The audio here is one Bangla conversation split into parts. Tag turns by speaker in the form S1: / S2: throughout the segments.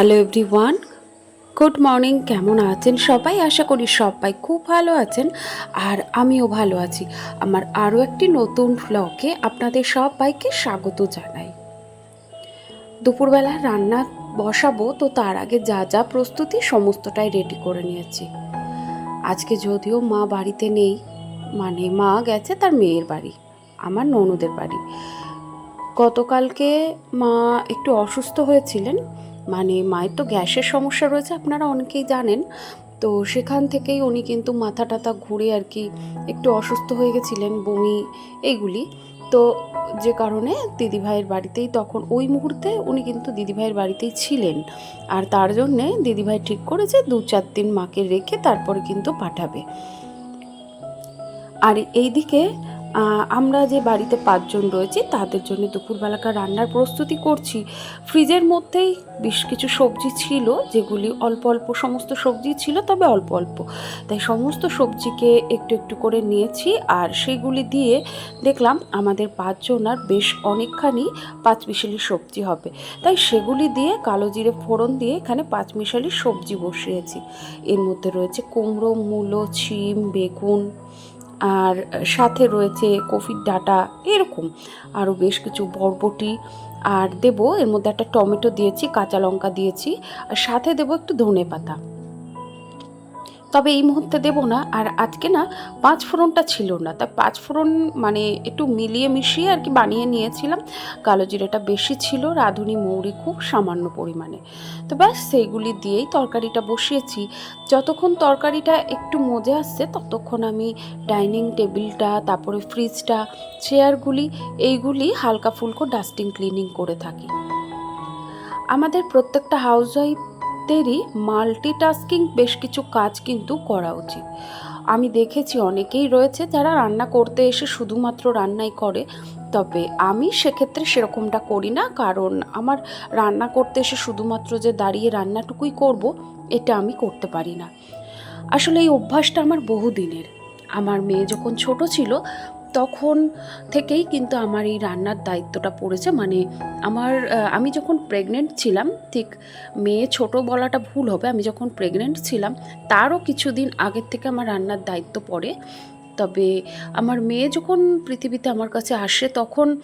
S1: হ্যালো এভরিওয়ান গুড মর্নিং কেমন আছেন সবাই? আশা করি সবাই খুব ভালো আছেন আর আমিও ভালো আছি। আমার আরও একটি নতুন ব্লগে আপনাদের সবাইকে স্বাগত জানাই। দুপুরবেলা রান্না বসাবো, তো তার আগে যা যা প্রস্তুতি সমস্তটাই রেডি করে নিয়েছি। আজকে যদিও মা বাড়িতে নেই মানে মা গেছে তার মেয়ের বাড়ি, আমার ননদের বাড়ি। গতকালকে মা একটু অসুস্থ হয়েছিলেন মানে মায়ের তো গ্যাসের সমস্যা রয়েছে, আপনারা অনেকেই জানেন। তো সেখান থেকেই উনি কিন্তু মাথা টাথা ঘুরে আর কি একটু অসুস্থ হয়ে গেছিলেন, বমি এইগুলি। তো যে কারণে দিদিভাইয়ের বাড়িতেই তখন ওই মুহূর্তে উনি কিন্তু দিদিভাইয়ের বাড়িতেই ছিলেন। আর তার জন্যে দিদিভাই ঠিক করেছে দু চার দিন মাকে রেখে তারপরে কিন্তু পাঠাবে। আর এইদিকে আমরা যে বাড়িতে পাঁচজন রয়েছি, তাদের জন্য দুপুরবেলাকার রান্নার প্রস্তুতি করছি। ফ্রিজের মধ্যেই বেশ কিছু সবজি ছিল, যেগুলি অল্প অল্প সমস্ত সবজি ছিল, তবে অল্প অল্প। তাই সমস্ত সবজিকে একটু একটু করে নিয়েছি, আর সেগুলি দিয়ে দেখলাম আমাদের পাঁচজন আর বেশ অনেকখানি পাঁচ মিশালি সবজি হবে। তাই সেগুলি দিয়ে কালো জিরে ফোড়ন দিয়ে এখানে পাঁচ মিশালি সবজি বসিয়েছি। এর মধ্যে রয়েছে কুমড়ো, মূলো, ছিম, বেগুন আর সাথে রয়েছে কফির ডাটা, এরকম। আরও বেশ কিছু বরবটি। আর দেবো, এর মধ্যে একটা টমেটো দিয়েছি, কাঁচা লঙ্কা দিয়েছি। আর সাথে দেবো একটু ধনে পাতা তবে এই মুহূর্তে দেবো না, আর আজকে না পাঁচ ফোড়নটা ছিল না। তা পাঁচ ফোড়ন মানে একটু মিলিয়ে মিশিয়ে আর কি বানিয়ে নিয়েছিলাম। কালো জিরেটা বেশি ছিল, রাঁধুনি মৌরি খুব সামান্য পরিমাণে। তো ব্যাস, সেইগুলি দিয়েই তরকারিটা বসিয়েছি। যতক্ষণ তরকারিটা একটু মজে আসছে, ততক্ষণ আমি ডাইনিং টেবিলটা, তারপরে ফ্রিজটা, চেয়ারগুলি, এইগুলি হালকা ফুলকো ডাস্টিং ক্লিনিং করে থাকি। আমাদের প্রত্যেকটা হাউস ওয়াইফদেরই মাল্টিটাস্কিং বেশ কিছু কাজ কিন্তু করা উচিত। আমি দেখেছি অনেকেই রয়েছে যারা রান্না করতে এসে শুধুমাত্র রান্নাই করে, তবে আমি সেক্ষেত্রে সেরকমটা করি না, কারণ আমার রান্না করতে এসে শুধুমাত্র যে দাঁড়িয়ে রান্নাটুকুই করব, এটা আমি করতে পারি না। আসলে এই অভ্যাসটা আমার বহুদিনের। আমার মেয়ে যখন ছোট ছিল তখন থেকেই কিন্তু আমার এই রান্নার দায়িত্বটা পড়েছে। মানে আমার আমি যখন প্রেগনেন্ট ছিলাম, ঠিক মেয়ে ছোট বলাটা ভুল হবে, আমি যখন প্রেগনেন্ট ছিলাম, তারও কিছুদিন আগের থেকে আমার রান্নার দায়িত্ব পড়ে। তবে আমার মেয়ে যখন পৃথিবীতে আমার কাছে আসে, তখন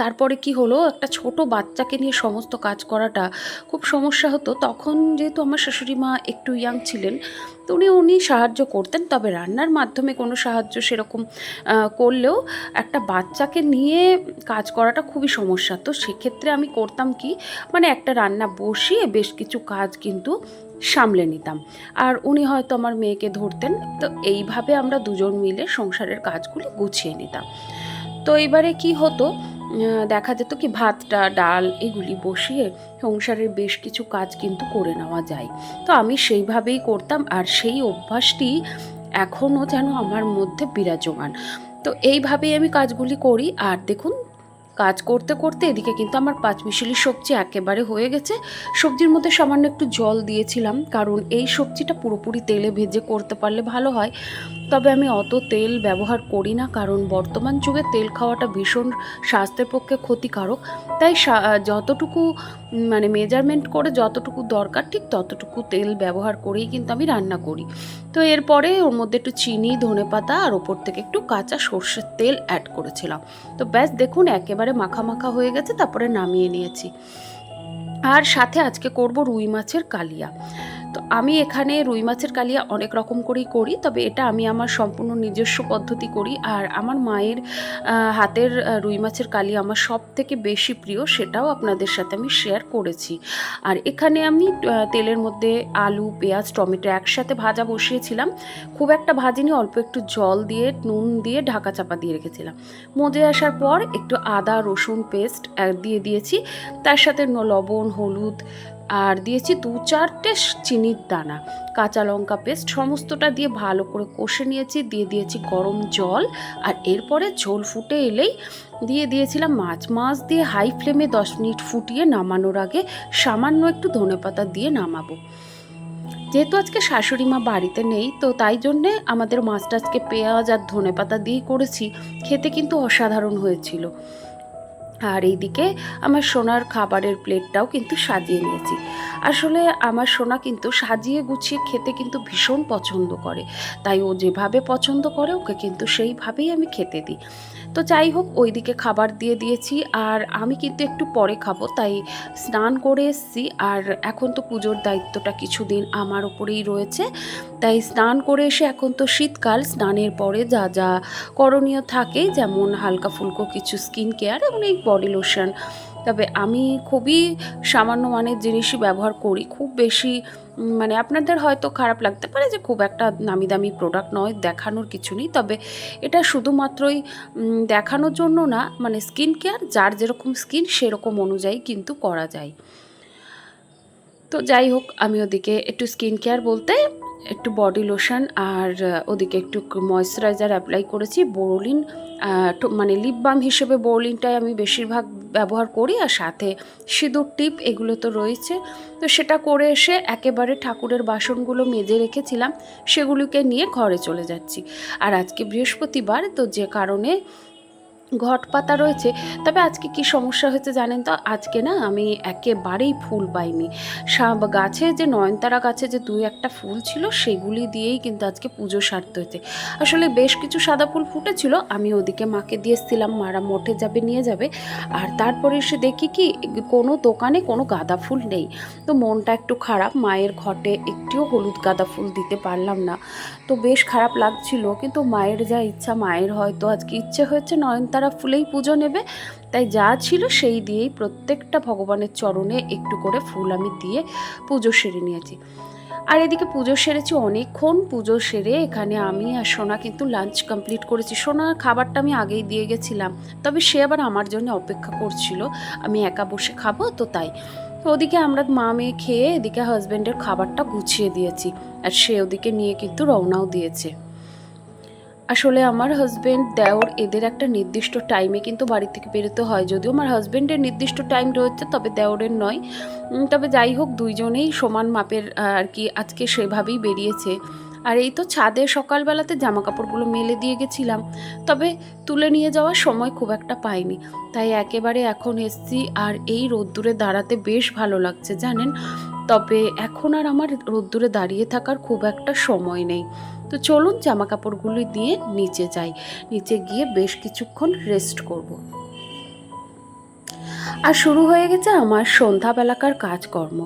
S1: তারপরে কি হলো? একটা ছোট বাচ্চাকে নিয়ে সমস্ত কাজ করাটা খুব সমস্যা হতো। তখন যেহেতু আমার শাশুড়ি মা একটু ইয়াং ছিলেন, তো উনি উনি সাহায্য করতেন। তবে রান্নার মাধ্যমে কোনো সাহায্য সেরকম করলেও একটা বাচ্চাকে নিয়ে কাজ করাটা খুবই সমস্যা। তো সেক্ষেত্রে আমি করতাম কি? মানে একটা রান্না বসিয়ে বেশ কিছু কাজ কিন্তু সামলে নিতাম। আর উনি হয়তো আমার মেয়েকে ধরতেন, তো এইভাবে আমরা দুজন মিলে সংসারের কাজগুলি গুছিয়ে নিতাম। তো এবারে কি হতো? দেখা যেত কি ভাতটা, ডাল এগুলি বসিয়ে সংসারের বেশ কিছু কাজ কিন্তু করে নেওয়া যায়। তো আমি সেইভাবেই করতাম আর সেই অভ্যাসটি এখনও যেন আমার মধ্যে বিরাজমান। তো এইভাবেই আমি কাজগুলি করি আর দেখুন, কাজ করতে করতে এদিকে কিন্তু আমার পাঁচমিশালি সবজি একেবারে হয়ে গেছে। সবজির মধ্যে সামান্য একটু জল দিয়েছিলাম কারণ এই সবজিটা পুরোপুরি তেলে ভেজে করতে পারলে ভালো হয়। তবে আমি অত তেল ব্যবহার করি না, কারণ বর্তমান যুগে তেল খাওয়াটা ভীষণ স্বাস্থ্যের পক্ষে ক্ষতিকারক। তাই যতটুকু মানে মেজারমেন্ট করে যতটুকু দরকার, ঠিক ততটুকু তেল ব্যবহার করেই কিন্তু আমি রান্না করি। তো এরপরে ওর মধ্যে একটু চিনি ধনে পাতা আর ওপর থেকে একটু কাঁচা সর্ষের তেল অ্যাড করেছিলাম। তো ব্যাস, দেখুন একেবারে মাখা মাখা হয়ে গেছে, তারপরে নামিয়ে নিয়েছি। আর সাথে আজকে করব রুই মাছের কালিয়া। তো আমি এখানে রুই মাছের কালিয়া অনেক রকম করেই করি, তবে এটা আমি আমার সম্পূর্ণ নিজস্ব পদ্ধতি করি। আর আমার মায়ের হাতের রুই মাছের কালিয়া আমার সব থেকে বেশি প্রিয়, সেটাও আপনাদের সাথে আমি শেয়ার করেছি। আর এখানে আমি তেলের মধ্যে আলু, পেঁয়াজ, টমেটো একসাথে ভাজা বসিয়েছিলাম। খুব একটা ভাজিনি, অল্প একটু জল দিয়ে, নুন দিয়ে ঢাকা চাপা দিয়ে রেখেছিলাম। মজে আসার পর একটু আদা, রসুন, পেস্ট দিয়ে দিয়েছি। তার সাথে লবণ, হলুদ আর দিয়েছি দু চারটে চিনির দানা। কাঁচা লঙ্কা পেস্ট সমস্তটা দিয়ে ভালো করে কষে নিয়েছি, দিয়ে দিয়েছি গরম জল। আর এরপরে ঝোল ফুটে এলেই দিয়ে দিয়েছিলাম মাছ। মাছ দিয়ে হাই ফ্লেমে দশ মিনিট ফুটিয়ে নামানোর আগে সামান্য একটু ধনেপাতা দিয়ে নামাবো। যেহেতু আজকে শাশুড়ি মা বাড়িতে নেই, তো তাই জন্যে আমাদের মাছটা আজকে পেঁয়াজ আর ধনেপাতা দিয়েই করেছি। খেতে কিন্তু অসাধারণ হয়েছিল। আর এইদিকে আমার সোনার খাবারের প্লেটটাও কিন্তু সাজিয়ে নিয়েছি। আসলে আমার সোনা কিন্তু সাজিয়ে গুছিয়ে খেতে কিন্তু ভীষণ পছন্দ করে। তাই ও যেভাবে পছন্দ করে, ওকে কিন্তু সেইভাবেই আমি খেতে দিই। তো যাই হোক, ওইদিকে খাবার দিয়ে দিয়েছি। আর আমি কিন্তু একটু পরে খাব, তাই স্নান করে এসছি। আর এখন তো পুজোর দায়িত্বটা কিছুদিন আমার ওপরেই রয়েছে। তাই স্নান করে এসে এখন তো শীতকাল, স্নানের পরে যা যা করণীয় থাকে, যেমন হালকা ফুলকো কিছু স্কিন কেয়ার এবং এই বডি লোশন। তবে আমি খুবই সামান্য মানের জিনিসই ব্যবহার করি। খুব বেশি মানে আপনাদের হয়তো খারাপ লাগতে পারে যে খুব একটা নামি দামি প্রোডাক্ট নয়, দেখানোর কিছু নেই। তবে এটা শুধুমাত্রই দেখানোর জন্য না মানে স্কিন কেয়ার যার যেরকম স্কিন সেরকম অনুযায়ী কিন্তু করা যায়। তো যাই হোক, আমি ওদিকে একটু স্কিন কেয়ার বলতে একটু বডি লোশন আর ওদিকে একটু ময়শ্চারাইজার অ্যাপ্লাই করেছি। বোরোলিন মানে লিপ বাম হিসেবে বোরোলিনটাই আমি বেশিরভাগ ব্যবহার করি আর সাথে সিঁদুর টিপ এগুলো তো রয়েছে। তো সেটা করে এসে একেবারে ঠাকুরের বাসনগুলো মেজে রেখেছিলাম, সেগুলোকে নিয়ে ঘরে চলে যাচ্ছি। আর আজকে বৃহস্পতিবার, তো যে কারণে ঘট পাতা রয়েছে, তবে আজকে কি সমস্যা হয়েছে জানেন তো? আজকে না আমি একেবারেই ফুল পাইনি। সব গাছে যে, নয়নতারা গাছে যে দুই একটা ফুল ছিল, সেগুলি দিয়েই কিন্তু আজকে পুজো সারতে হয়েছে। আসলে বেশ কিছু সাদা ফুল ফুটেছিল, আমি ওদিকে মাকে দিয়ে এসেছিলাম, মারা মঠে যাবে, নিয়ে যাবে। আর তারপরে এসে দেখি কি, কোনো দোকানে কোনো গাঁদা ফুল নেই। তো মনটা একটু খারাপ, মায়ের ঘটে একটিও হলুদ গাঁদা ফুল দিতে পারলাম না। তো বেশ খারাপ লাগছিল, কিন্তু মায়ের যা ইচ্ছা, মায়ের হয়তো আজকে ইচ্ছে হয়েছে নয়নতারা ফুলেই পুজো নেবে। তাই যা ছিল সেই দিয়েই প্রত্যেকটা ভগবানের চরণে একটু করে ফুল আমি দিয়ে পুজো সেরে নিয়েছি। আর এদিকে পুজো সেরেছি অনেকক্ষণ, পুজো সেরে এখানে আমি আর সোনা কিন্তু লাঞ্চ কমপ্লিট করেছি। সোনার খাবারটা আমি আগেই দিয়ে গেছিলাম, তবে সে আবার আমার জন্য অপেক্ষা করছিল, আমি একা বসে খাব, তো তাই। তো ওদিকে আমরা মা মেয়ে খেয়ে এদিকে হাজব্যান্ডের খাবারটা গুছিয়ে দিয়েছি আর সে ওদিকে নিয়ে কিন্তু রওনাও দিয়েছে। আসলে আমার হাজব্যান্ড দেওর এদের একটা নির্দিষ্ট টাইমে কিন্তু বাড়ি থেকে বেরোতে হয়। যদিও আমার হাজব্যান্ডের নির্দিষ্ট টাইম রয়েছে, তবে দেওরের নয়। তবে যাই হোক, দুইজনেই সমান মাপের আর কি আজকে সেভাবেই বেরিয়েছে। আর এই তো ছাদে সকালবেলাতে জামা কাপড়গুলো মেলে দিয়ে গেছিলাম, তবে তুলে নিয়ে যাওয়ার সময় খুব একটা পাইনি তাই একেবারে এখন এসছি আর এই রোদ্দুরে দাঁড়াতে বেশ ভালো লাগছে জানেন, তবে এখন আর আমার রোদ্দুরে দাঁড়িয়ে থাকার খুব একটা সময় নেই তো চলুন জামা কাপড়গুলি দিয়ে নিচে যাই, নিচে গিয়ে বেশ কিছুক্ষণ রেস্ট করব। আর শুরু হয়ে গেছে আমার সন্ধ্যাবেলাকার কাজকর্ম।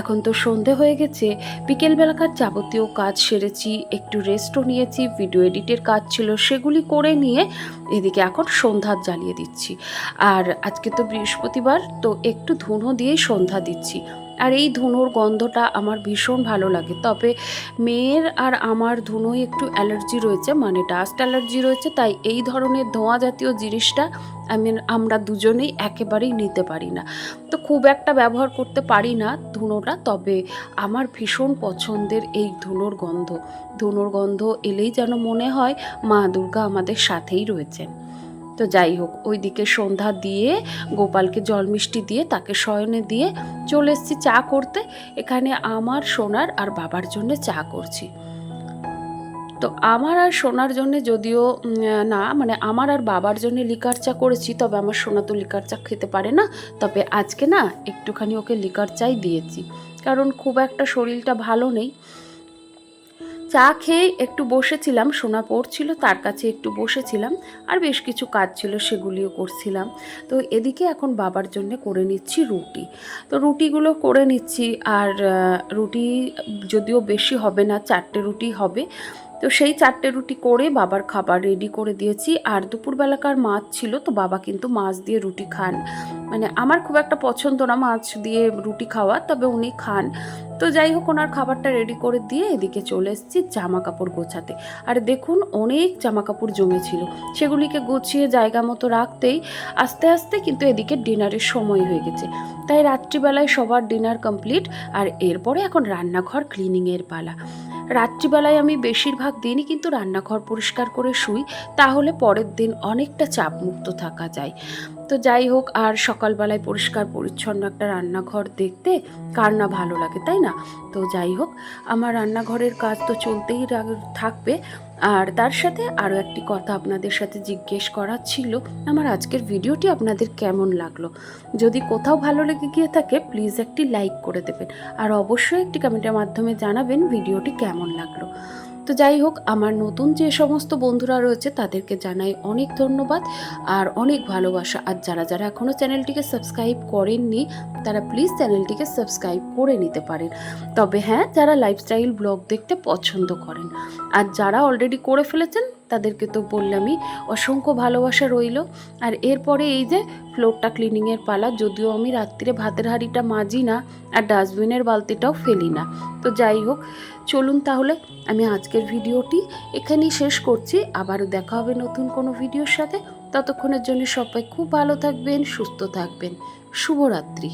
S1: এখন তো সন্ধে হয়ে গেছে, বিকেলবেলাকার যাবতীয় কাজ সেরেছি, একটু রেস্টও নিয়েছি ভিডিও এডিটের কাজ ছিল সেগুলি করে নিয়ে এদিকে এখন সন্ধ্যা জ্বালিয়ে দিচ্ছি। আর আজকে তো বৃহস্পতিবার, তো একটু ধুনো দিয়েই সন্ধ্যা দিচ্ছি। আর এই ধুনোর গন্ধটা আমার ভীষণ ভালো লাগে। তবে মেয়ের আর আমার ধুনোয় একটু অ্যালার্জি রয়েছে মানে ডাস্ট অ্যালার্জি রয়েছে, তাই এই ধরনের ধোঁয়া জাতীয় জিনিসটা আমি, আমরা দুজনেই একেবারেই নিতে পারি না। তো খুব একটা ব্যবহার করতে পারি না ধুনোটা, তবে আমার ভীষণ পছন্দের এই ধুনোর গন্ধ। ধুনোর গন্ধ এলেই যেন মনে হয় মা দুর্গা আমাদের সাথেই রয়েছেন। তো যাই হোক, ওইদিকে সন্ধ্যা দিয়ে, গোপালকে জল মিষ্টি দিয়ে, তাকে শয়নে দিয়ে চলে এসেছি চা করতে। এখানে আমার, সোনার আর বাবার জন্য চা করছি। তো আমার আর সোনার জন্য যদিও না মানে আমার আর বাবার জন্য লিকার চা করেছি, তবে আমার সোনা তো লিকার চা খেতে পারে না। তবে আজকে না, একটুখানি ওকে লিকার চাই দিয়েছি। কারণ খুব একটা শরীরটা ভালো নেই। চা খেয়ে একটু বসেছিলাম, সোনা পড়ছিল, তার কাছে একটু বসেছিলাম, আর বেশ কিছু কাজ ছিল সেগুলিও করছিলাম। তো এদিকে এখন বাবার জন্য করে নিচ্ছি রুটি। তো রুটিগুলো করে নিচ্ছি, আর রুটি যদিও বেশি হবে না, চারটে রুটি হবে তো সেই চারটে রুটি করে বাবার খাবার রেডি করে দিয়েছি। আর দুপুরবেলাকার মাছ ছিল, তো বাবা কিন্তু মাছ দিয়ে রুটি খান। মানে আমার খুব একটা পছন্দ না মাছ দিয়ে রুটি খাওয়া, তবে উনি খান। তো যাই হোক, ওনার খাবারটা রেডি করে দিয়ে এদিকে চলে এসেছি জামা কাপড় গোছাতে। আর দেখুন, অনেক জামা কাপড় জমেছিল। সেগুলিকে গুছিয়ে জায়গা মতো রাখতেই আস্তে আস্তে কিন্তু এদিকে ডিনারের সময় হয়ে গেছে। তাই রাত্রিবেলায় সবার ডিনার কমপ্লিট আর এরপরে এখন রান্নাঘর ক্লিনিংয়ের পালা। রাত্রিবেলায় আমি বেশিরভাগ দিনই কিন্তু রান্নাঘর পরিষ্কার করে শুই, তাহলে পরের দিন অনেকটা চাপমুক্ত থাকা যায়। তো যাই হোক, আর সকালবেলায় পরিষ্কার পরিচ্ছন্ন একটা রান্নাঘর দেখতে কার না ভালো লাগে, তাই না? তো যাই হোক, আমার রান্নাঘরের কাজ তো চলতেই থাকবে। আর তার সাথে আরও একটি কথা আপনাদের সাথে জিজ্ঞেস করার ছিল, আমার আজকের ভিডিওটি আপনাদের কেমন লাগল? যদি কোথাও ভালো লেগে গিয়ে থাকে, প্লিজ একটি লাইক করে দেবেন। আর অবশ্যই একটি কমেন্টের মাধ্যমে জানাবেন ভিডিওটি কেমন লাগল। তো যাই হোক, আমার নতুন যে সমস্ত বন্ধুরা রয়েছে, তাদেরকে জানাই অনেক ধন্যবাদ আর অনেক ভালোবাসা। আর যারা যারা এখনও চ্যানেলটিকে সাবস্ক্রাইব করেননি, তারা প্লিজ চ্যানেলটিকে সাবস্ক্রাইব করে নিতে পারেন। তবে হ্যাঁ যারা লাইফস্টাইল ব্লগ দেখতে পছন্দ করেন। আর যারা অলরেডি করে ফেলেছেন তাদেরকে তো বললামই, অসংখ্য ভালোবাসা রইল। আর এরপরে এই যে ফ্লোরটা ক্লিনিংয়ের পালা, যদিও আমি রাত্রিরে ভাতের হাঁড়িটা মাজি না, আর ডাস্টবিনের বালতিটাও ফেলি না। তো যাই হোক, চলুন তাহলে, আমি আজকের ভিডিওটি এখানেই শেষ করছি। আবারও দেখা হবে নতুন কোনো ভিডিওর সাথে। ততক্ষণের জন্য সবাই খুব ভালো থাকবেন, সুস্থ থাকবেন। শুভরাত্রি।